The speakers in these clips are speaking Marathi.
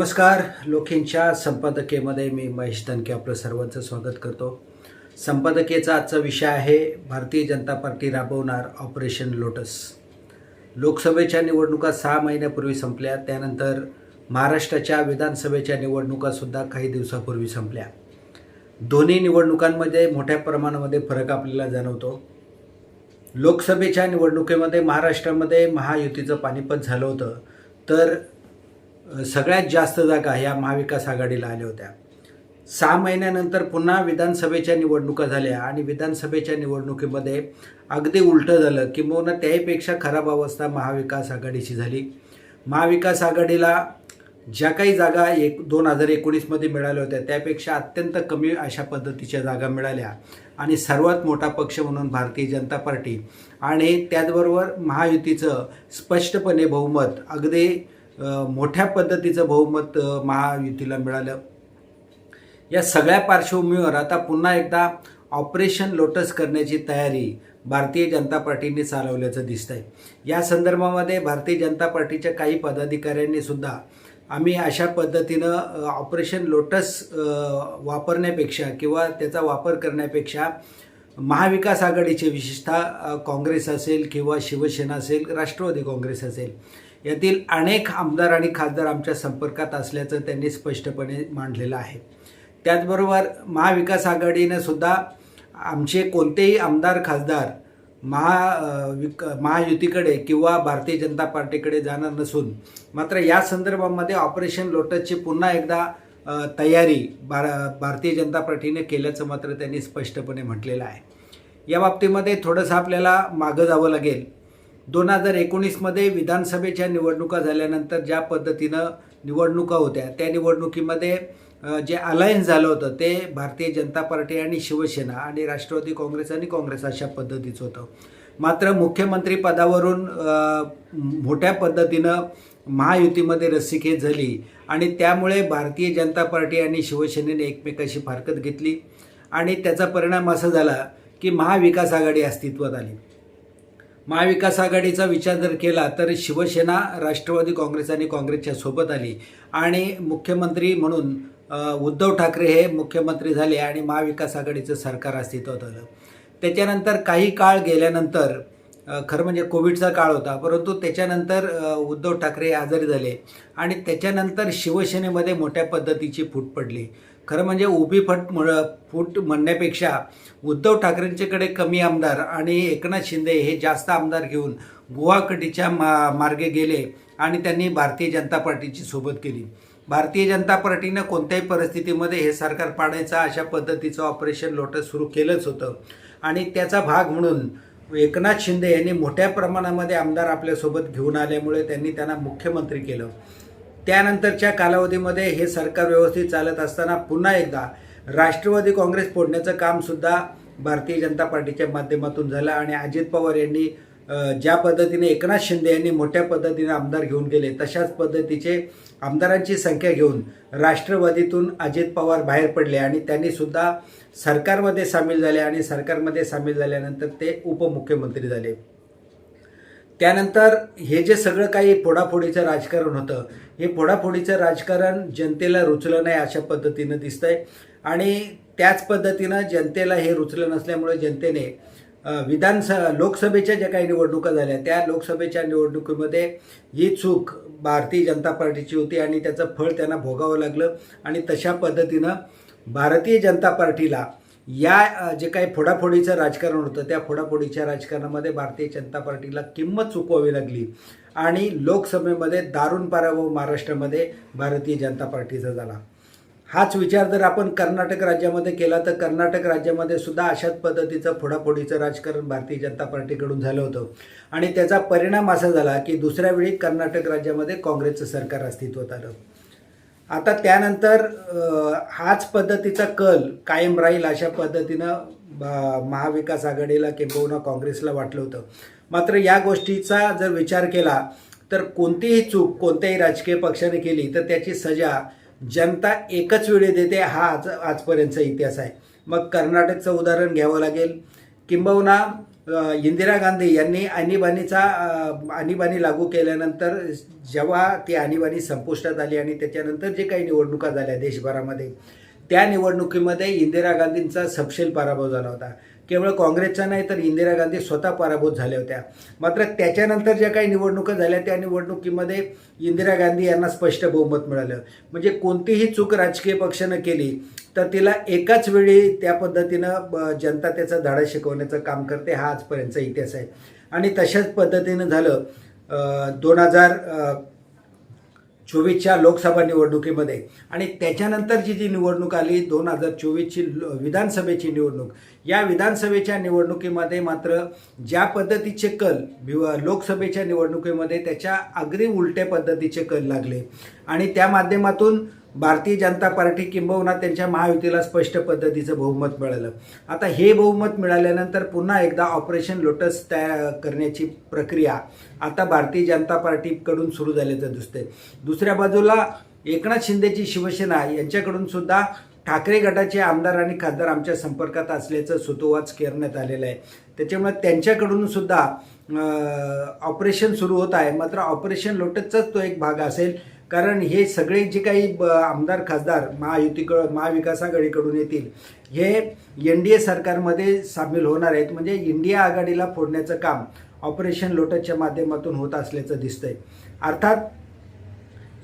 नमस्कार. लोखींच्या संपादकीयमध्ये मी महेश दनके आपलं सर्वांचं स्वागत करतो. संपादकीयचा आजचा विषय आहे भारतीय जनता पार्टी राबवणार ऑपरेशन लोटस. लोकसभेच्या निवडणुका सहा महिन्यापूर्वी संपल्या त्यानंतर महाराष्ट्राच्या विधानसभेच्या निवडणुकासुद्धा काही दिवसापूर्वी संपल्या. दोन्ही निवडणुकांमध्ये मोठ्या प्रमाणामध्ये फरक आपल्याला जाणवतो. लोकसभेच्या निवडणुकीमध्ये महाराष्ट्रामध्ये महायुतीचं पानिपत झालं होतं. तर सगळ्यात जास्त जागा ह्या महाविकास आघाडीला आल्या होत्या. सहा महिन्यानंतर पुन्हा विधानसभेच्या निवडणुका झाल्या आणि विधानसभेच्या निवडणुकीमध्ये अगदी उलटं झालं किंबहुना त्याहीपेक्षा खराब अवस्था महाविकास आघाडीची झाली. महाविकास आघाडीला ज्या काही जागा एक दोन हजार एकोणीसमध्ये मिळाल्या होत्या त्यापेक्षा अत्यंत कमी अशा पद्धतीच्या जागा मिळाल्या. आणि सर्वात मोठा पक्ष म्हणून भारतीय जनता पार्टी. आणि त्याचबरोबर महायुतीचं स्पष्टपणे बहुमत अगदी मोठ्या पद्धतीचं बहुमत महायुतीला मिळालं. या सगळ्या पार्श्वभूमीवर आता पुन्हा एकदा ऑपरेशन लोटस करण्याची तयारी भारतीय जनता पार्टीने चालवल्याचं दिसतंय. या संदर्भामध्ये भारतीय जनता पार्टीच्या काही पदाधिकाऱ्यांनी सुद्धा आम्ही अशा पद्धतीनं ऑपरेशन लोटस वापरण्यापेक्षा किंवा त्याचा वापर करण्यापेक्षा महाविकास आघाडीचे विशेषतः काँग्रेस असेल किंवा शिवसेना असेल राष्ट्रवादी काँग्रेस असेल यातील अनेक आमदार आणि खासदार आमच्या संपर्कात असल्याचं त्यांनी स्पष्टपणे मांडलेलं आहे. त्याचबरोबर महाविकास आघाडीनं सुद्धा आमचे कोणतेही आमदार खासदार महा विक महायुतीकडे किंवा भारतीय जनता पार्टीकडे जाणार नसून मात्र या संदर्भामध्ये ऑपरेशन लोटसची पुन्हा एकदा तयारी भार भारतीय जनता पार्टीने केल्याचं मात्र त्यांनी स्पष्टपणे म्हटलेलं आहे. या बाबतीमध्ये थोडंसं आपल्याला मागं जावं लागेल. दोन हजार एकोणीसमध्ये विधानसभेच्या निवडणुका झाल्यानंतर ज्या पद्धतीनं निवडणुका होत्या त्या निवडणुकीमध्ये जे अलायन्स झालं होतं ते भारतीय जनता पार्टी आणि शिवसेना आणि राष्ट्रवादी काँग्रेस आणि काँग्रेस अशा पद्धतीचं होतं. मात्र मुख्यमंत्री पदावरून मोठ्या पद्धतीनं महायुतीमध्ये रस्सीखेच झाली आणि त्यामुळे भारतीय जनता पार्टी आणि शिवसेनेने एकमेकाशी फारकत घेतली. आणि त्याचा परिणाम असा झाला की महाविकास आघाडी अस्तित्वात आली. महाविकास आघाडीचा विचार जर केला तर शिवसेना राष्ट्रवादी काँग्रेस आणि काँग्रेसच्या सोबत आली. आणि मुख्यमंत्री म्हणून उद्धव ठाकरे हे मुख्यमंत्री झाले आणि महाविकास आघाडीचं सरकार अस्तित्वात आलं. त्याच्यानंतर काही काळ गेल्यानंतर खरं म्हणजे कोविडचा काळ होता परंतु त्याच्यानंतर उद्धव ठाकरे आजारी झाले आणि त्याच्यानंतर शिवसेनेमध्ये मोठ्या पद्धतीची फूट पडली. खरं म्हणजे उभी फट म्हण फूट म्हणण्यापेक्षा उद्धव ठाकरेंच्याकडे कमी आमदार आणि एकनाथ शिंदे हे जास्त आमदार घेऊन गुवाहाटीच्या मा मार्गे गेले आणि त्यांनी भारतीय जनता पार्टीची सोबत केली. भारतीय जनता पार्टीनं कोणत्याही परिस्थितीमध्ये हे सरकार पाडायचं अशा पद्धतीचं ऑपरेशन लोटस सुरू केलंच होतं. आणि त्याचा भाग म्हणून एकनाथ शिंदे यांनी मोठ्या प्रमाणामध्ये आमदार आपल्यासोबत घेऊन आल्यामुळे त्यांनी त्यांना मुख्यमंत्री केलं. त्यानंतरच्या कालावधीमध्ये हे सरकार व्यवस्थित चालत असताना पुन्हा एकदा राष्ट्रवादी काँग्रेस फोडण्याचं कामसुद्धा भारतीय जनता पार्टीच्या माध्यमातून झालं आणि अजित पवार यांनी ज्या पद्धतीने एकनाथ शिंदे यांनी मोठ्या पद्धतीने आमदार घेऊन गेले तशाच पद्धतीचे आमदारांची संख्या घेऊन राष्ट्रवादीतून अजित पवार बाहेर पडले आणि त्यांनी सुद्धा सरकारमध्ये सामील झाले आणि सरकारमध्ये सामील झाल्यानंतर ते उपमुख्यमंत्री झाले. त्यानंतर हे जे सगळं काही फोडाफोडीचं राजकारण होतं हे फोडाफोडीचं राजकारण जनतेला रुचलं नाही अशा पद्धतीनं दिसतंय. आणि त्याच पद्धतीनं जनतेला हे रुचलं नसल्यामुळे जनतेने विधानसभा लोकसभेच्या ज्या काही निवडणुका झाल्या त्या लोकसभेच्या निवडणुकीमध्ये ही चूक भारतीय जनता पार्टीची होती आणि त्याचं फळ त्यांना भोगावं लागलं आणि तशा पद्धतीनं भारतीय जनता पार्टीला या जे काही फोडाफोडीचं राजकारण होतं त्या फोडाफोडीच्या राजकारणामध्ये भारतीय जनता पार्टीला किंमत चुकवावी लागली आणि लोकसभेमध्ये दारुण पराभव महाराष्ट्रामध्ये भारतीय जनता पार्टीचा झाला. हाच विचार जर आपण कर्नाटक राज्यामध्ये केला तर कर्नाटक राज्यामध्ये सुद्धा अशाच पद्धतीचं फोडाफोडीचं राजकारण भारतीय जनता पार्टीकडून झालं होतं. आणि त्याचा परिणाम असा झाला की दुसऱ्या वेळी कर्नाटक राज्यामध्ये काँग्रेसचं सरकार अस्तित्वात आलं. आता त्यानंतर हाच पद्धतीचा कल कायम राहील अशा पद्धतीनं महाविकास आघाडीला किंबहुना काँग्रेसला वाटलं होतं. मात्र या गोष्टीचा जर विचार केला तर कोणतीही चूक कोणत्याही राजकीय पक्षाने केली तर त्याची सजा जनता एकच वेळी देते हा आज आजपर्यंतचा इतिहास आहे. मग कर्नाटकचं उदाहरण घ्यावं लागेल. किंबहुना इंदिरा गांधी यांनी आणीबाणीचा आणीबाणी लागू केल्यानंतर जेव्हा ती आणीबाणी संपुष्टात आली आणि त्याच्यानंतर जे काही निवडणुका झाल्या देशभरामध्ये त्या निवडणुकीमध्ये इंदिरा गांधींचा सपशेल पराभव झाला होता. केवळ काँग्रेसचा नाही तर इंदिरा गांधी स्वतः पराभूत झाल्या होत्या. मात्र त्याच्यानंतर ज्या काही निवडणुका झाल्या त्या निवडणुकीमध्ये इंदिरा गांधी यांना स्पष्ट बहुमत मिळालं. म्हणजे कोणतीही चूक राजकीय पक्षानं केली तर तिला एकाच वेळी त्या पद्धतीनं ब- जनता त्याचा धडा शिकवण्याचं काम करते हा आजपर्यंतचा इतिहास आहे. आणि तशाच पद्धतीनं झालं. दोन हजार चोवीसच्या लोकसभा निवडणुकीमध्ये. आणि त्याच्यानंतर जी जी निवडणूक आली दोन हजार चोवीसची विधानसभेची निवडणूक. या विधानसभेच्या निवडणुकीमध्ये मात्र ज्या पद्धतीचे कल लोकसभेच्या निवडणुकीमध्ये त्याच्या अगदी उलट्या पद्धतीचे कल लागले. आणि त्या माध्यमातून भारतीय जनता पार्टी किंबहुना त्यांच्या महायुतीला स्पष्ट पद्धतीचं बहुमत मिळालं. आता हे बहुमत मिळाल्यानंतर पुन्हा एकदा ऑपरेशन लोटस तयार करण्याची प्रक्रिया आता भारतीय जनता पार्टीकडून सुरू झाल्याचं दिसतंय. दुसऱ्या बाजूला एकनाथ शिंदेची शिवसेना यांच्याकडून सुद्धा ठाकरे गटाचे आमदार आणि खासदार आमच्या संपर्कात असल्याचं सुतोवाच करण्यात आलेलं आहे. त्याच्यामुळे त्यांच्याकडून सुद्धा ऑपरेशन सुरू होत आहे. मात्र ऑपरेशन लोटसचाच तो एक भाग असेल कारण हे सगळे जे काही ब- आमदार खासदार महायुतीक महाविकास आघाडीकडून येतील हे एन डी ए सरकारमध्ये सामील होणार आहेत. म्हणजे इंडिया आघाडीला फोडण्याचं काम ऑपरेशन लोटसच्या माध्यमातून होत असल्याचं दिसतंय. अर्थात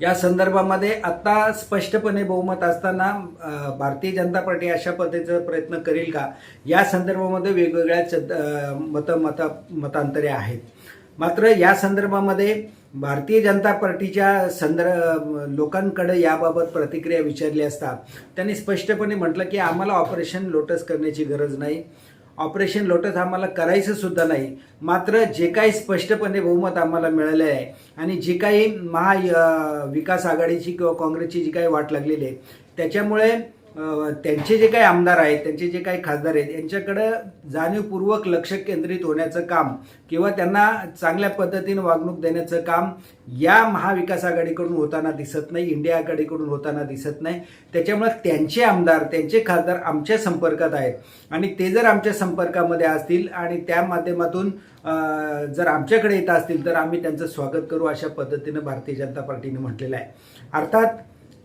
या संदर्भामध्ये आत्ता स्पष्टपणे बहुमत असताना भारतीय जनता पार्टी अशा पद्धतीचा प्रयत्न करेल का? या संदर्भामध्ये वेगवेगळ्या चद- मत मत मतांतरे आहेत. मात्र या संदर्भामध्ये भारतीय जनता पार्टीच्या संदर्भ लोकांकडे याबाबत प्रतिक्रिया विचारली असता त्यांनी स्पष्टपणे म्हटलं की आम्हाला ऑपरेशन लोटस करण्याची गरज नाही. ऑपरेशन लोटस आम्हाला करायचं सुद्धा नाही. मात्र जे काही स्पष्टपणे बहुमत आम्हाला मिळाले आहे आणि जी काही महा विकास आघाडीची किंवा काँग्रेसची जी काही वाट लागलेली आहे त्याच्यामुळे त्यांचे जे काही आमदार आहेत त्यांचे जे काही खासदार आहेत यांच्याकडं जाणीवपूर्वक लक्ष केंद्रित होण्याचं काम किंवा त्यांना चांगल्या पद्धतीनं वागणूक देण्याचं काम या महाविकास आघाडीकडून होताना दिसत नाही इंडिया आघाडीकडून होताना दिसत नाही. त्याच्यामुळे त्यांचे आमदार त्यांचे खासदार आमच्या संपर्कात आहेत. आणि ते जर आमच्या संपर्कामध्ये असतील आणि त्या माध्यमातून जर आमच्याकडे येत असतील तर आम्ही त्यांचं स्वागत करू अशा पद्धतीनं भारतीय जनता पार्टीने म्हटलेलं आहे. अर्थात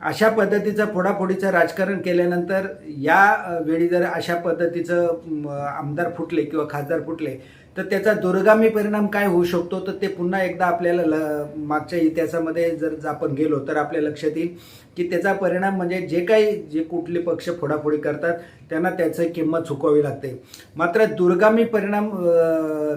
अशा पद्धतीचं फोडाफोडीचं राजकारण केल्यानंतर या वेळी जर अशा पद्धतीचं आमदार फुटले किंवा खासदार फुटले तर त्याचा दुर्गामी परिणाम काय होऊ शकतो? तर ते पुन्हा एकदा आपल्याला ल मागच्या इतिहासामध्ये जर आपण गेलो तर आपल्या लक्षात येईल की त्याचा परिणाम म्हणजे जे काही जे कुठले पक्ष फोडाफोडी करतात त्यांना त्याचं किंमत चुकवावी लागते. मात्र दुर्गामी परिणाम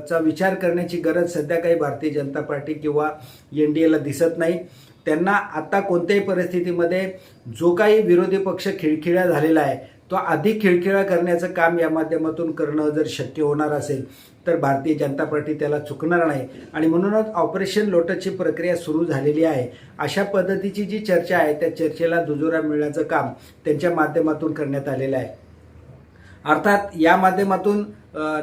चा विचार करण्याची गरज सध्या काही भारतीय जनता पार्टी किंवा एन डी एला दिसत नाही. त्यांना आता कोणत्याही परिस्थितीमध्ये जो काही विरोधी पक्ष खिळखिळा झालेला आहे तो अधिक खिळखिळा करण्याचं काम या माध्यमातून करणं जर शक्य होणार असेल तर भारतीय जनता पार्टी त्याला चुकणार नाही. आणि म्हणूनच ऑपरेशन लोटसची प्रक्रिया सुरू झालेली आहे. अशा पद्धतीची जी चर्चा आहे त्या चर्चेला दुजोरा मिळण्याचं काम त्यांच्या माध्यमातून करण्यात आलेलं आहे. अर्थात या माध्यमातून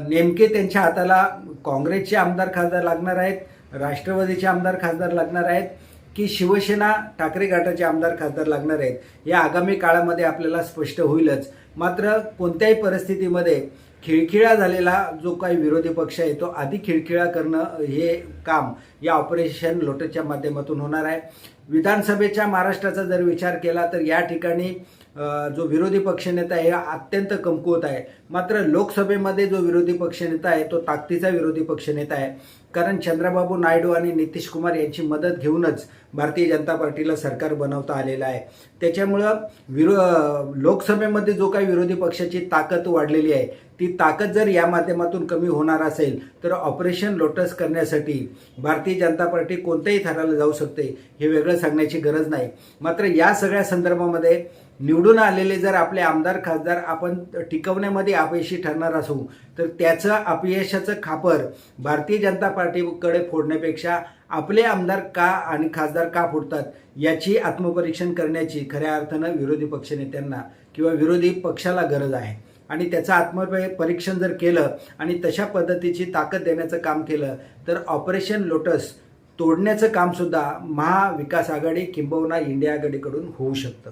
नेमके त्यांच्या हाताला काँग्रेसचे आमदार खासदार लागणार आहेत राष्ट्रवादीचे आमदार खासदार लागणार आहेत की शिवसेना ठाकरे गटाचे आमदार खासदार लागणार आहेत या आगामी काळामध्ये आपल्याला स्पष्ट होईलच. मात्र कोणत्याही परिस्थितीमध्ये खिळखिळा झालेला जो काही विरोधी पक्ष आहे तो आधी खिळखिळा करणं हे काम या ऑपरेशन लोटसच्या माध्यमातून होणार आहे. विधानसभेच्या महाराष्ट्राचा जर विचार केला तर या ठिकाणी जो विरोधी पक्षनेता आहे अत्यंत कमकुवत आहे. मात्र लोकसभेमध्ये जो विरोधी पक्षनेता आहे तो ताकदीचा विरोधी पक्षनेता आहे. कारण चंद्रबाबू नायडू आणि नितीश कुमार यांची मदत घेऊनच भारतीय जनता पार्टीला सरकार बनवता आलेलं आहे. त्याच्यामुळं विरो लोकसभेमध्ये जो काही विरोधी पक्षाची ताकद वाढलेली आहे ती ताकद जर या माध्यमातून कमी होणार असेल तर ऑपरेशन लोटस करण्यासाठी भारतीय जनता पार्टी कोणत्याही थराला जाऊ शकते हे वेगळं सांगण्याची गरज नाही. मात्र या सगळ्या संदर्भामध्ये निवडून आलेले जर आपले आमदार खासदार आपण टिकवण्यामध्ये अपयशी ठरणार असू तर त्याचं अपयशाचं खापर भारतीय जनता पार्टीकडे फोडण्यापेक्षा आपले आमदार का आणि खासदार का फुटतात याची आत्मपरीक्षण करण्याची खऱ्या अर्थानं विरोधी पक्षनेत्यांना किंवा विरोधी पक्षाला गरज आहे. आणि त्याचं आत्मपरीक्षण जर केलं आणि तशा पद्धतीची ताकद देण्याचं काम केलं तर ऑपरेशन लोटस तोडण्याचं कामसुद्धा महाविकास आघाडी किंबहुना इंडिया आघाडीकडून होऊ शकतं.